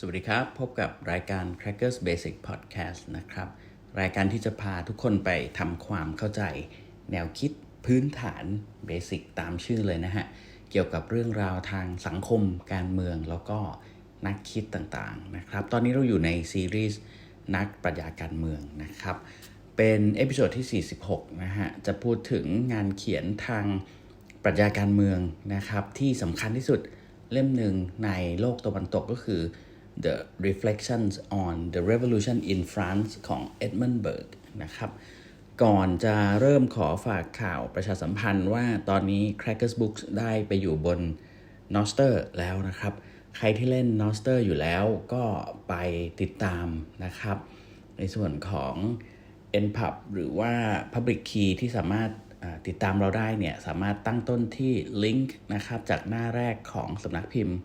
สวัสดีครับ พบกับรายการ Crackers Basic Podcast นะครับ รายการที่จะพาทุกคนไปทำความเข้าใจ แนวคิดพื้นฐานเบสิกตามชื่อเลยนะฮะ เกี่ยวกับเรื่องราวทางสังคม การเมืองแล้วก็นักคิดต่างๆนะครับ ตอนนี้เราอยู่ในซีรีส์นักปรัชญาการเมืองนะครับ เป็นเอพิโซดที่ 46 นะฮะ จะพูดถึงงานเขียนทางปรัชญาการเมืองนะครับ ที่สำคัญที่สุดเล่มหนึ่งในโลกตะวันตกก็คือ The Reflections on the Revolution in France ของ Edmund Burke นะครับ ก่อนจะเริ่มขอฝากข่าวประชาสัมพันธ์ว่าตอนนี้ Crackers Books ได้ไปอยู่บน Noster แล้วนะครับ ใครที่เล่น Noster อยู่แล้วก็ไปติดตามนะครับ ในส่วนของ NPub หรือว่า Public Key ที่สามารถติดตามเราได้เนี่ย สามารถตั้งต้นที่ลิงก์นะครับ จากหน้าแรกของสำนักพิมพ์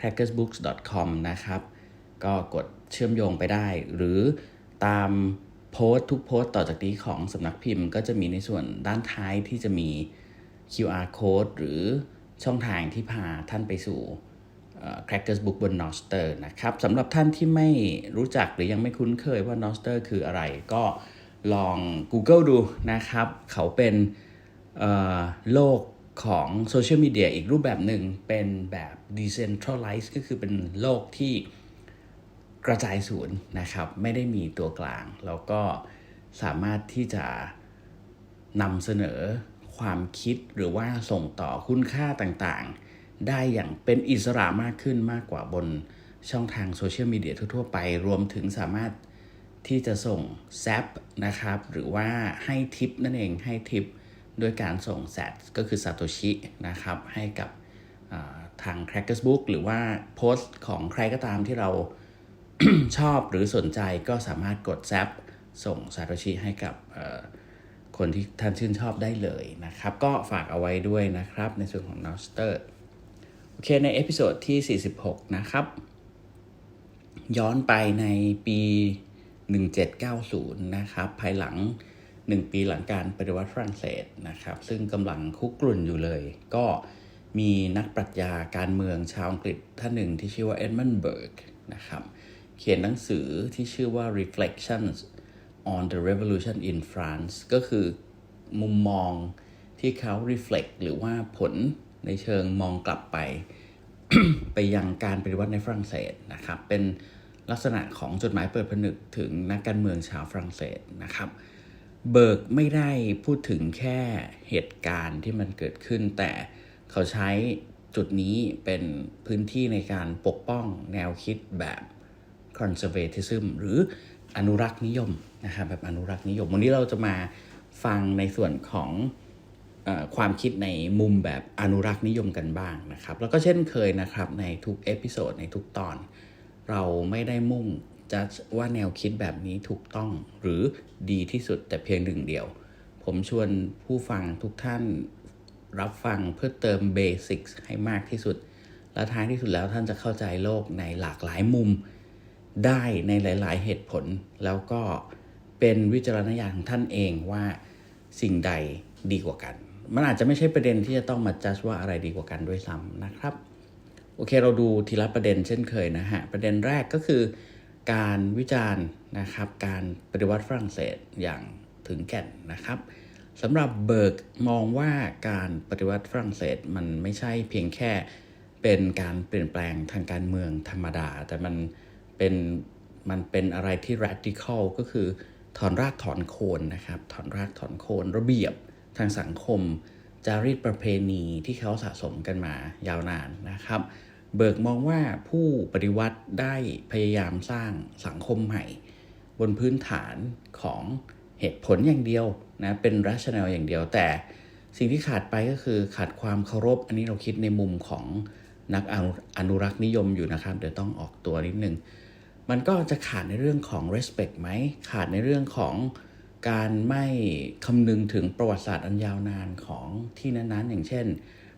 crackersbooks.com นะครับ ก็กดเชื่อมโยงไปได้ หรือตามโพสต์ทุกโพสต์ต่อจากนี้ของสำนักพิมพ์ ก็จะมีในส่วนด้านท้ายที่จะมี QR code หรือช่องทางที่พาท่านไปสู่ Crackers Book บน Noster นะครับสำหรับท่านที่ไม่รู้จักหรือยังไม่คุ้นเคยว่า Noster คืออะไร ก็ลอง Google ดูนะครับ เขาเป็นโลก ของโซเชียลมีเดียอีกรูปแบบหนึ่งเป็นแบบ decentralized ก็คือเป็นโลกที่กระจายศูนย์นะครับ ไม่ได้มีตัวกลาง แล้วก็สามารถที่จะนำเสนอความคิดหรือว่าส่งต่อคุณค่าต่างๆ ได้อย่างเป็นอิสระมากขึ้นมากกว่าบนช่องทางโซเชียลมีเดียทั่วๆไป รวมถึงสามารถที่จะส่งแซปนะครับ หรือว่าให้ทิปนั่นเองให้ทิป ด้วยการส่งแซก็คือซาโตชินะครับให้กับทาง Crackers Book หรือว่าโพสต์ของใครก็ตามที่เราชอบหรือสนใจก็สามารถกดแซปส่งซาโตชิให้กับคนที่ท่านชื่นชอบได้เลยนะครับ ก็ฝากเอาไว้ด้วยนะครับในส่วนของ n o s t e r โอเคในเอพิโซดที่ 46 นะครับ ย้อนไปในปี 1790 นะครับ ภายหลัง 1 ปีหลังการปฏิวัติฝรั่งเศสนะครับ ซึ่งกำลังคุกกรุ่นอยู่เลย ก็มีนักปรัชญาการเมืองชาวอังกฤษท่านหนึ่งที่ชื่อว่าเอ็ดมันเบิร์กนะครับ เขียนหนังสือที่ชื่อว่า Reflections on the Revolution in France ก็คือมุมมองที่เขา reflect หรือว่าผลในเชิงมองกลับไป ไปยังการปฏิวัติในฝรั่งเศสนะครับ เป็นลักษณะของจดหมายเปิดผนึกถึงนักการเมืองชาวฝรั่งเศสนะครับ เบิร์กไม่ได้พูดถึงแค่เหตุการณ์ที่มันเกิดขึ้น แต่เขาใช้จุดนี้เป็นพื้นที่ในการปกป้องแนวคิดแบบ conservatism หรืออนุรักษ์นิยมนะครับแบบอนุรักษ์นิยม วันนี้เราจะมาฟังในส่วนของอความคิดในมุมแบบอนุรักษ์นิยมกันบ้างนะครับ แล้วก็เช่นเคยนะครับในทุกเอพิโซดในทุกตอน เราไม่ได้มุ่ง จะว่าแนวคิดแบบนี้ถูกต้องหรือดีที่สุดแต่เพียงหนึ่งเดียว ผมชวนผู้ฟังทุกท่านรับฟังเพื่อเติมเบสิกให้มากที่สุด และท้ายที่สุดแล้วท่านจะเข้าใจโลกในหลากหลายมุม ได้ในหลาย ๆ เหตุผล แล้วก็เป็นวิจารณญาณของท่านเองว่าสิ่งใดดีกว่ากัน มันอาจจะไม่ใช่ประเด็นที่จะต้องมาจัดว่าอะไรดีกว่ากันด้วยซ้ำนะครับ โอเคเราดูทีละประเด็นเช่นเคยนะฮะ ประเด็นแรกก็คือ การวิจารณ์นะครับการปฏิวัติฝรั่งเศสอย่างถึงแก่นนะครับสำหรับเบิร์กมองว่าการปฏิวัติฝรั่งเศสมันไม่ใช่เพียงแค่เป็นการเปลี่ยนแปลงทางการเมืองธรรมดา แต่มันเป็นมันเป็นอะไรที่ radical ก็คือถอนรากถอนโคนนะครับถอนรากถอนโคนระเบียบทางสังคมจารีตประเพณีที่เขาสะสมกันมายาวนานนะครับ เบิกมองว่าผู้ปฏิวัติได้พยายามสร้างสังคมใหม่ บนพื้นฐานของเหตุผลอย่างเดียวนะเป็น rational อย่างเดียวแต่สิ่งที่ขาดไปก็คือขาดความเคารพ อันนี้เราคิดในมุมของนักอนุอนุรักษ์นิยมอยู่นะครับ เดี๋ยวต้องออกตัวนิดนึง มันก็จะขาดในเรื่องของ respect ไหม ขาดในเรื่องของการไม่คำนึงถึงประวัติศาสตร์อันยาวนานของที่นั้นๆ อย่างเช่น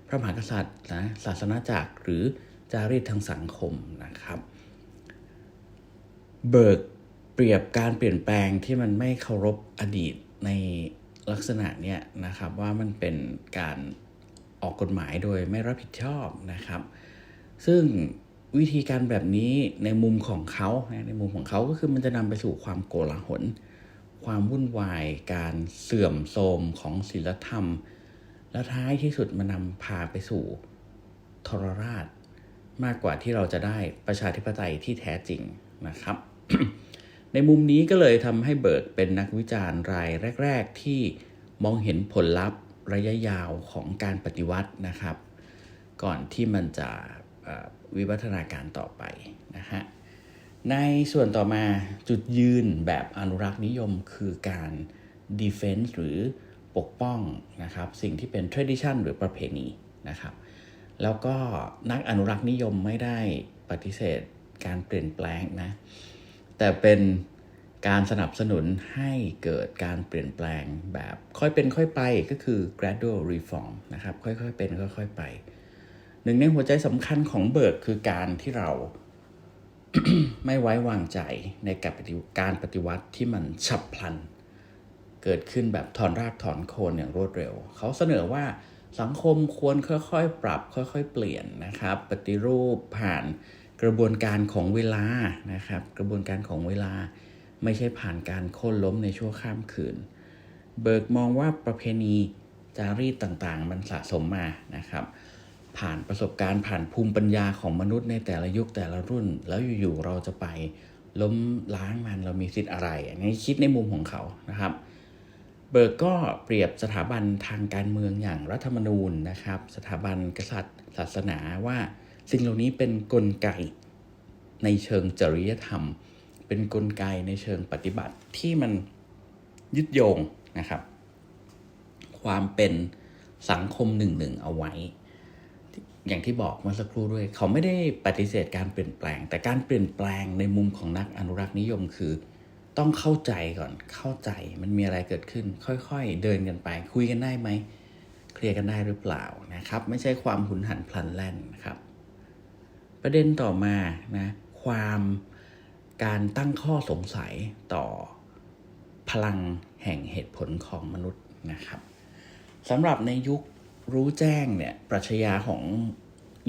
พระมหากษัตริย์นะศาสนาจักรหรือ จารีตทางสังคมนะครับ เบิกเปรียบการเปลี่ยนแปลงที่มันไม่เคารพอดีตในลักษณะเนี้ยนะครับว่ามันเป็นการออกกฎหมายโดยไม่รับผิดชอบนะครับ ซึ่งวิธีการแบบนี้ในมุมของเขาในมุมของเขาก็คือมันจะนำไปสู่ความโกลาหล ความวุ่นวาย การเสื่อมโทรมของศีลธรรม และท้ายที่สุดมันนำพาไปสู่ทรราช มากกว่าที่เราจะได้ประชาธิปไตยที่แท้จริงนะครับ ในมุมนี้ก็เลยทำให้เบิร์กเป็นนักวิจารณ์รายแรก ๆ ที่มองเห็นผลลัพธ์ระยะยาวของการปฏิวัตินะครับ ก่อนที่มันจะวิวัฒนาการต่อไปนะฮะในส่วนต่อมาจุดยืนแบบอนุรักษ์นิยมคือการ defense หรือปกป้องนะครับ สิ่งที่เป็น tradition หรือประเพณีนะครับ แล้วก็นักอนุรักษ์นิยมไม่ได้ปฏิเสธการเปลี่ยนแปลงนะ แต่เป็นการสนับสนุนให้เกิดการเปลี่ยนแปลงแบบค่อยเป็นค่อยไปก็คือ gradual reform นะครับ ค่อยๆเป็นค่อยๆไป หนึ่งในหัวใจสำคัญของเบิร์กคือการที่เรา ไม่ไว้วางใจในกการปฏิวัติที่มันฉับพลัน เกิดขึ้นแบบถอนรากถอนโคนอย่างรวดเร็ว เขาเสนอว่า สังคมควรค่อยๆ ปรับค่อยๆ เปลี่ยนนะครับ ปฏิรูปผ่านกระบวนการของเวลานะครับ กระบวนการของเวลาไม่ใช่ผ่านการโค่นล้มในชั่วข้ามคืน เบิกมองว่าประเพณีจารีตต่างๆ มันสะสมมานะครับ ผ่านประสบการณ์ผ่านภูมิปัญญาของมนุษย์ในแต่ละยุคแต่ละรุ่น แล้วอยู่ๆเราจะไปล้มล้างมันเรามีสิทธิ์อะไรอันนี้คิดในมุมของเขานะครับ เบิร์กก็เปรียบสถาบันทางการเมืองอย่างรัฐธรรมนูญนะครับ สถาบันกษัตริย์ ศาสนาว่าสิ่งเหล่านี้เป็นนกลไกในเชิงจริยธรรม เป็นนกลไกในเชิงปฏิบัติที่มันยึดโยงนะครับ ความเป็นสังคมหนึ่งหนึ่งเอาไว้ อย่างที่บอกเมื่อสักครู่ด้วย เขาไม่ได้ปฏิเสธการเปลี่ยนแปลง แต่การเปลี่ยนแปลงในมุมของนักอนุรักษ์นิยมคือ ต้องเข้าใจก่อนเข้าใจมันมีอะไรเกิดขึ้น ค่อยๆ เดินกันไป คุยกันได้ไหมเคลียร์กันได้หรือเปล่านะครับ ไม่ใช่ความหุนหันพลันแล่นนะครับ ประเด็นต่อมานะความการตั้งข้อสงสัยต่อพลังแห่งเหตุผลของมนุษย์นะครับสำหรับในยุครู้แจ้งเนี่ย ปรัชญาของ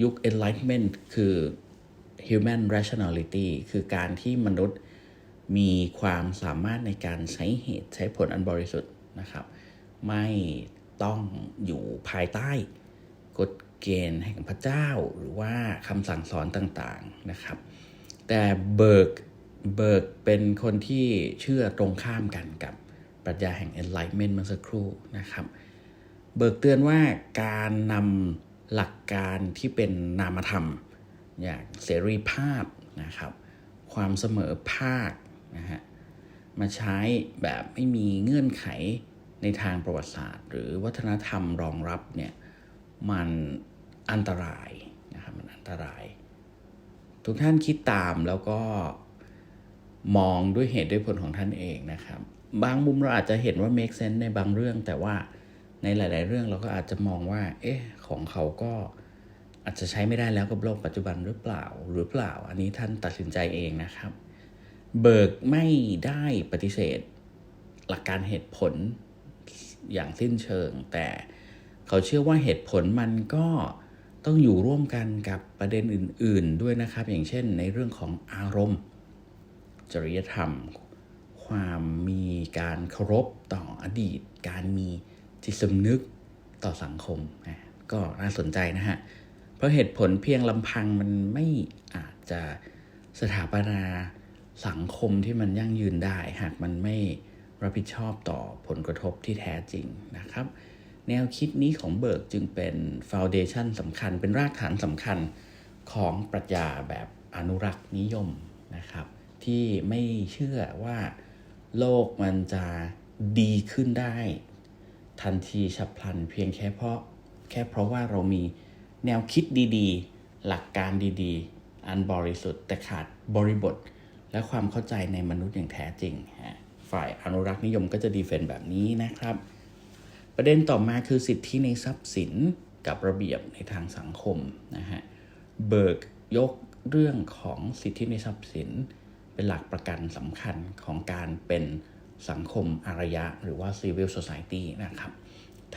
ยุค enlightenment คือ human rationality คือการที่มนุษย์ มีความสามารถในการใช้เหตุใช้ผลอันบริสุทธิ์นะครับ ไม่ต้องอยู่ภายใต้กฎเกณฑ์แห่งพระเจ้าหรือว่าคำสั่งสอนต่างๆนะครับ แต่เบิร์กเบิร์กเป็นคนที่เชื่อตรงข้ามกันกับปรัชญาแห่ง enlightenment เมื่อสักครู่นะครับ เบิกเตือนว่าการนำหลักการที่เป็นนามธรรม อย่างเสรีภาพนะครับ ความเสมอภาค นะฮะมาใช้แบบไม่มีเงื่อนไขในทางประวัติศาสตร์ หรือวัฒนธรรมรองรับเนี่ยมันอันตรายนะครับมันอันตราย ทุกท่านคิดตามแล้วก็มองด้วยเหตุด้วยผลของท่านเองนะครับ บางมุมเราอาจจะเห็นว่า make sense ในบางเรื่อง แต่ว่าในหลาย ๆ เรื่องเราก็อาจจะมองว่า เอ๊ะของเขาก็อาจจะใช้ไม่ได้แล้วกับโลกปัจจุบันหรือเปล่า หรือเปล่า อันนี้ท่านตัดสินใจเองนะครับ เบิกไม่ได้ปฏิเสธ หลักการเหตุผลอย่างสิ้นเชิง แต่เขาเชื่อว่าเหตุผลมันก็ต้องอยู่ร่วมกันกับประเด็นอื่น ๆ ด้วยนะครับ อย่างเช่น ในเรื่องของอารมณ์ จริยธรรม ความมีการเคารพต่ออดีต การมีจิตสำนึกต่อสังคมนะก็น่าสนใจนะฮะ เพราะเหตุผลเพียงลำพังมันไม่อาจจะสถาปนา สังคมที่มันยั่งยืนได้ หากมันไม่รับผิดชอบต่อผลกระทบที่แท้จริงนะครับ แนวคิดนี้ของเบิร์กจึงเป็นฟาวเดชันสำคัญ เป็นรากฐานสำคัญของปรัชญาแบบอนุรักษ์นิยมนะครับ ที่ไม่เชื่อว่าโลกมันจะดีขึ้นได้ ทันทีฉับพลันเพียงแค่เพราะแค่เพราะว่าเรามีแนวคิดดีๆ หลักการดีๆ อันบริสุทธิ์แต่ขาดบริบท และความเข้าใจในมนุษย์อย่างแท้จริงฝ่ายอนุรักษ์นิยมก็จะดีเฟนต์แบบนี้นะครับ ประเด็นต่อมาคือสิทธิในทรัพย์สินกับระเบียบในทางสังคมนะฮะเบิร์กยกเรื่องของสิทธิในทรัพย์สิน เป็นหลักประกันสำคัญของการเป็นสังคมอารยะ หรือว่า civil society นะครับ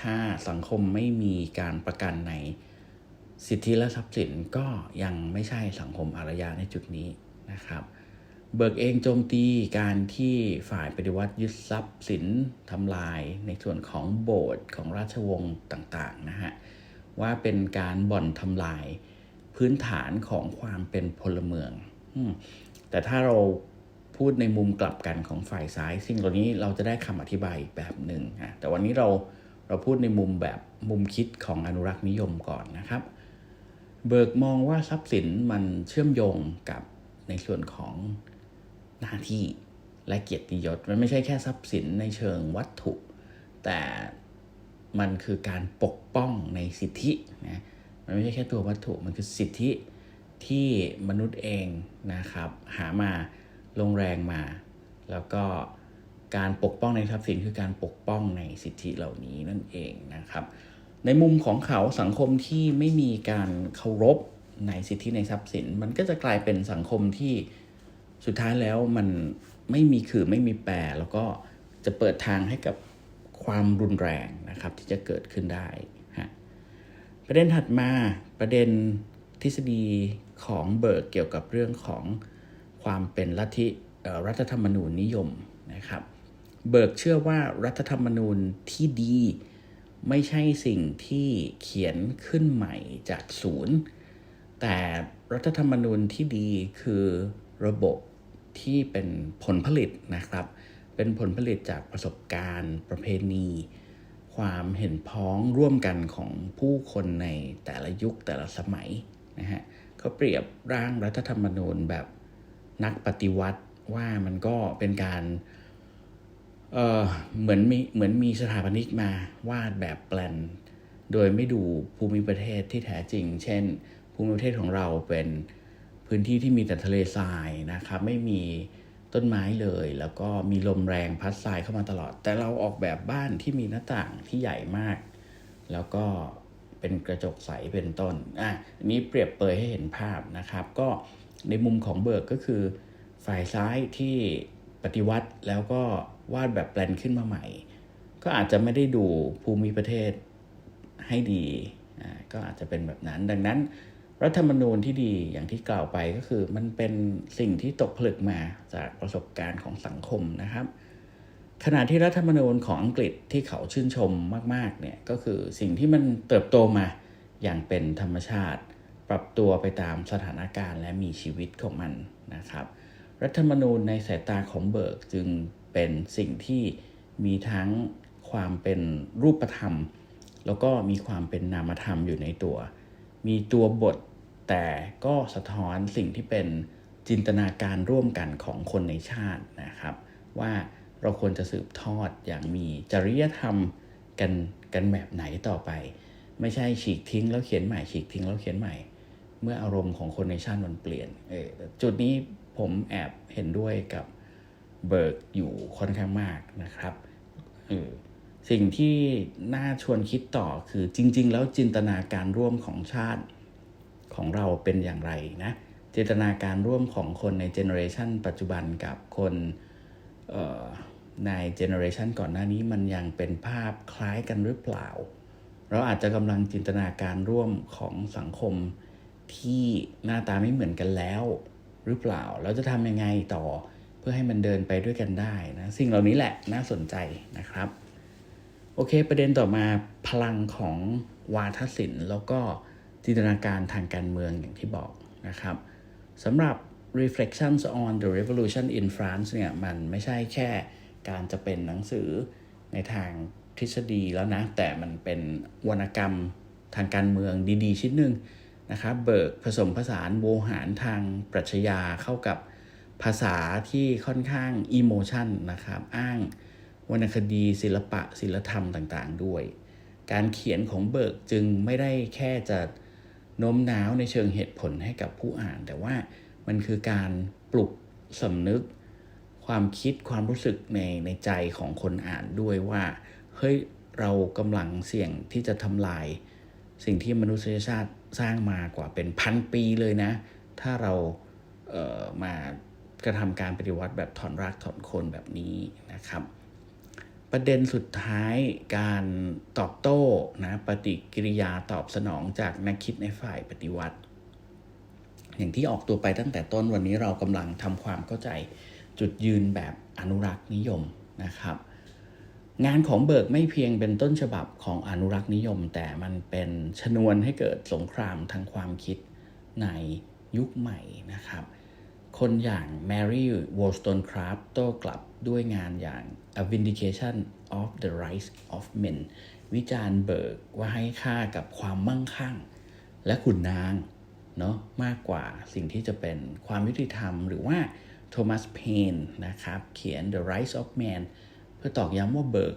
ถ้าสังคมไม่มีการประกันในสิทธิและทรัพย์สินก็ยังไม่ใช่สังคมอารยะในจุดนี้นะครับ เบิกเองโจมตีการที่ฝ่ายปฏิวัติยึดทรัพย์สินทำลายในส่วนของโบสถ์ของราชวงศ์ต่างๆนะฮะว่าเป็นการบ่อนทำลายพื้นฐานของความเป็นพลเมือง แต่ถ้าเราพูดในมุมกลับกันของฝ่ายซ้าย สิ่งเหล่านี้เราจะได้คำอธิบายแบบหนึ่งนะแต่วันนี้เราเราพูดในมุมแบบมุมคิดของอนุรักษ์นิยมก่อนนะครับ เบิกมองว่าทรัพย์สินมันเชื่อมโยงกับในส่วนของ หน้าที่และเกียรติยศ มันไม่ใช่แค่ทรัพย์สินในเชิงวัตถุ แต่มันคือการปกป้องในสิทธินะมันไม่ใช่แค่ตัววัตถุมันคือสิทธิที่มนุษย์เองนะครับ หามาลงแรงมา แล้วก็การปกป้องในทรัพย์สินคือการปกป้องในสิทธิเหล่านี้นั่นเองนะครับ ในมุมของเขาสังคมที่ไม่มีการเคารพในสิทธิในทรัพย์สิน มันก็จะกลายเป็นสังคมที่ สุดท้ายแล้วมันไม่มีคือไม่มีแปร แล้วก็จะเปิดทางให้กับความรุนแรงนะครับ ที่จะเกิดขึ้นได้ฮะประเด็นถัดมาประเด็นทฤษฎีของเบิร์กเกี่ยวกับเรื่องของความเป็นลัทธิรัฐธรรมนูญนิยมนะครับ เบิร์กเชื่อว่ารัฐธรรมนูญที่ดีไม่ใช่สิ่งที่เขียนขึ้นใหม่จากศูนย์ แต่รัฐธรรมนูญที่ดีคือระบบ ที่เป็นผลผลิตนะครับ เป็นผลผลิตจากประสบการณ์ ประเพณี ความเห็นพ้องร่วมกันของผู้คนในแต่ละยุคแต่ละสมัยนะฮะเขาเปรียบร่างรัฐธรรมนูญแบบนักปฏิวัติว่ามันก็เป็นการเออเหมือนมีเหมือนมีสถาปนิกมาวาดแบบแปลน โดยไม่ดูภูมิประเทศที่แท้จริง เช่น ภูมิประเทศของเราเป็น พื้นที่ที่มีแต่ทะเลทรายนะครับไม่มีต้นไม้เลย แล้วก็มีลมแรงพัดทรายเข้ามาตลอด แต่เราออกแบบบ้านที่มีหน้าต่างที่ใหญ่มาก แล้วก็เป็นกระจกใสเป็นต้นอะนนี้เปรียบเปยให้เห็นภาพนะครับ ก็ในมุมของเบิร์กก็คือ ฝ่ายซ้ายที่ปฏิวัติแล้วก็วาดแบบแปลนขึ้นมาใหม่ ก็อาจจะไม่ได้ดูภูมิประเทศให้ดีอ่าก็อาจจะเป็นแบบนั้นดังนั้น รัฐธรรมนูญที่ดีอย่างที่กล่าวไปก็คือ มันเป็นสิ่งที่ตกผลึกมาจากประสบการณ์ของสังคมนะครับ ขณะที่รัฐธรรมนูญของอังกฤษที่เขาชื่นชมมากๆเนี่ยก็คือสิ่งที่มันเติบโตมาอย่างเป็นธรรมชาติ ปรับตัวไปตามสถานการณ์และมีชีวิตของมันนะครับ รัฐธรรมนูญในสายตาของเบิร์กจึงเป็นสิ่งที่มีทั้งความเป็นรูปธรรม แล้วก็มีความเป็นนามธรรมอยู่ในตัว มีตัวบท แต่ก็สะท้อนสิ่งที่เป็นจินตนาการร่วมกันของคนในชาตินะครับ ว่าเราควรจะสืบทอดอย่างมีจริยธรรมกันกันแบบไหนต่อไป ไม่ใช่ฉีกทิ้งแล้วเขียนใหม่ฉีกทิ้งแล้วเขียนใหม่ เมื่ออารมณ์ของคนในชาติมันเปลี่ยนเออจุดนี้ผมแอบเห็นด้วยกับเบิร์กอยู่ค่อนข้างมากนะครับเออสิ่งที่น่าชวนคิดต่อคือจริง ๆ แล้วจินตนาการร่วมของชาติ ของเราเป็นอย่างไรนะจินตนาการร่วมของคนในเจเนอเรชันปัจจุบันกับคนในเจเนอเรชันก่อนหน้านี้มันยังเป็นภาพคล้ายกันหรือเปล่า เราอาจจะกำลังจินตนาการร่วมของสังคมที่หน้าตาไม่เหมือนกันแล้วหรือเปล่า เราจะทำยังไงต่อเพื่อให้มันเดินไปด้วยกันได้นะสิ่งเหล่านี้แหละน่าสนใจนะครับ โอเค ประเด็นต่อมาพลังของวาทศิลป์แล้วก็ จินตนาการทางการเมืองอย่างที่บอกนะครับสำหรับ Reflections on the Revolution in France เนี่ยมันไม่ใช่แค่การจะเป็นหนังสือในทางทฤษฎีแล้วนะ แต่มันเป็นวรรณกรรมทางการเมืองดีๆ ชิ้นหนึ่งนะครับเบิกผสมผสานโวหารทางปรัชญาเข้ากับภาษาที่ค่อนข้างอิโมชันนะครับ อ้างวรรณคดีศิลปะศิลธรรมต่างๆ ด้วย การเขียนของเบิกจึงไม่ได้แค่จะ โน้มน้าวในเชิงเหตุผลให้กับผู้อ่าน แต่ว่ามันคือการปลุกสำนึก ความคิดความรู้สึกในในใจของคนอ่านด้วยว่าเฮ้ยเรากำลังเสี่ยงที่จะทำลาย สิ่งที่มนุษยชาติสร้างมากว่าเป็นพันปีเลยนะ ถ้าเราเออมากระทำการปฏิวัติแบบถอนรากถอนโคนแบบนี้นะครับ ประเด็นสุดท้ายการตอบโต้นะปฏิกิริยาตอบสนองจากนักคิดในฝ่ายปฏิวัติ อย่างที่ออกตัวไปตั้งแต่ต้นวันนี้เรากำลังทำความเข้าใจจุดยืนแบบอนุรักษ์นิยมนะครับ งานของเบิร์กไม่เพียงเป็นต้นฉบับของอนุรักษ์นิยม แต่มันเป็นชนวนให้เกิดสงครามทางความคิดในยุคใหม่นะครับ คนอย่างแมรี่วอลสโตนคราฟโต้กลับ ด้วยงานอย่าง A Vindication of the Rights of Men วิจารณ์เบิร์กว่าให้ค่ากับความมั่งคั่ง และขุนนางเนาะมากกว่าสิ่งที่จะเป็นความยุติธรรม หรือว่าโทมัสเพนนะครับ เขียน The Rights of Man เพื่อตอกย้ำว่าเบิร์ก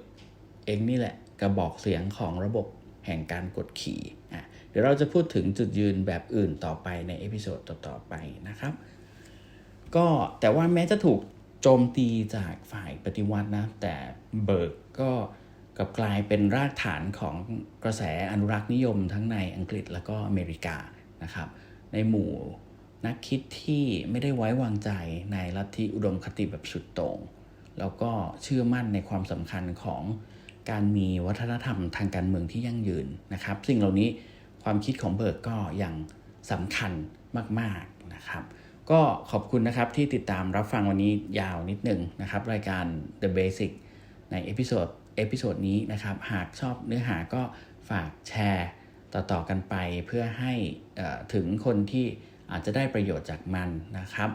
เองนี่แหละกระบอกเสียงของระบบแห่งการกดขี่อะเดี๋ยวเราจะพูดถึงจุดยืนแบบอื่นต่อไปในเอพิโซดต่อๆไปนะครับ ก็แต่ว่าแม้จะถูก โจมตีจากฝ่ายปฏิวัตินะ แต่เบิร์กก็กลับกลายเป็นรากฐานของกระแสอนุรักษ์นิยมทั้งในอังกฤษแล้วก็อเมริกานะครับ ในหมู่นักคิดที่ไม่ได้ไว้วางใจในลัทธิอุดมคติแบบสุดโต่งแล้วก็เชื่อมั่นในความสำคัญของการมีวัฒนธรรมทางการเมืองที่ยั่งยืนนะครับ สิ่งเหล่านี้ความคิดของเบิร์กก็ยังสำคัญมาก ๆนะครับ ก็ขอบคุณนะครับที่ติดตามรับฟังวันนี้ยาวนิดหนึ่งนะครับ รายการ The Basic ในเอพิโซดเอพิโซดนี้นะครับ หากชอบเนื้อหาก็ฝากแชร์ต่อๆกันไปเพื่อให้ถึงคนที่อาจจะได้ประโยชน์จากมันนะครับ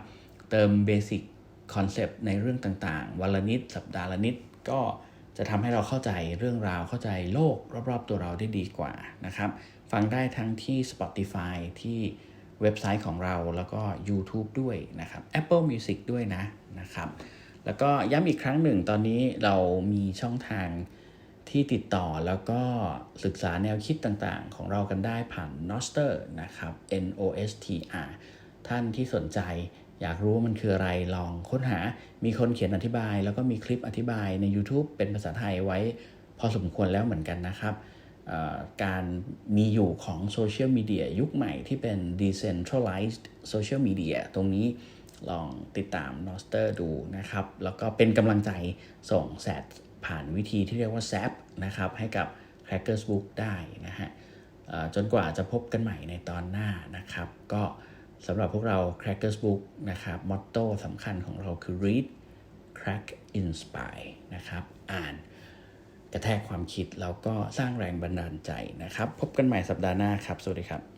เติมเบสิกคอนเซปต์ในเรื่องต่างๆ วันละนิด สัปดาห์ละนิดก็จะทำให้เราเข้าใจเรื่องราวเข้าใจโลกรอบๆตัวเราได้ดีกว่านะครับ ฟังได้ทั้งที่ Spotify ที่ เว็บไซต์ของเราแล้วก็ YouTube ด้วยนะครับ Apple Music ด้วยนะนะครับ แล้วก็ย้ำอีกครั้งหนึ่งตอนนี้เรามีช่องทางที่ติดต่อแล้วก็ศึกษาแนวคิดต่างๆ ของเรากันได้ผ่าน Noster นะครับ N O S T R ท่านที่สนใจอยากรู้ว่ามันคืออะไรลองค้นหา มีคนเขียนอธิบาย แล้วก็มีคลิปอธิบายใน YouTube เป็นภาษาไทยไว้พอสมควรแล้วเหมือนกันนะครับ การมีอยู่ของโซเชียลมีเดียยุคใหม่ที่เป็น decentralized social media ตรงนี้ลองติดตาม Noster ดูนะครับ แล้วก็เป็นกำลังใจส่งแซดผ่านวิธีที่เรียกว่า SAP นะครับ ให้กับ Crackers Book ได้นะฮะจนกว่าจะพบกันใหม่ในตอนหน้านะครับ ก็สำหรับพวกเรา Crackers Book นะครับมอตโต้สำคัญของเราคือ read crack inspire นะครับ อ่าน กระแทกความคิดแล้วก็สร้างแรงบันดาลใจนะครับ พบกันใหม่สัปดาห์หน้าครับ สวัสดีครับ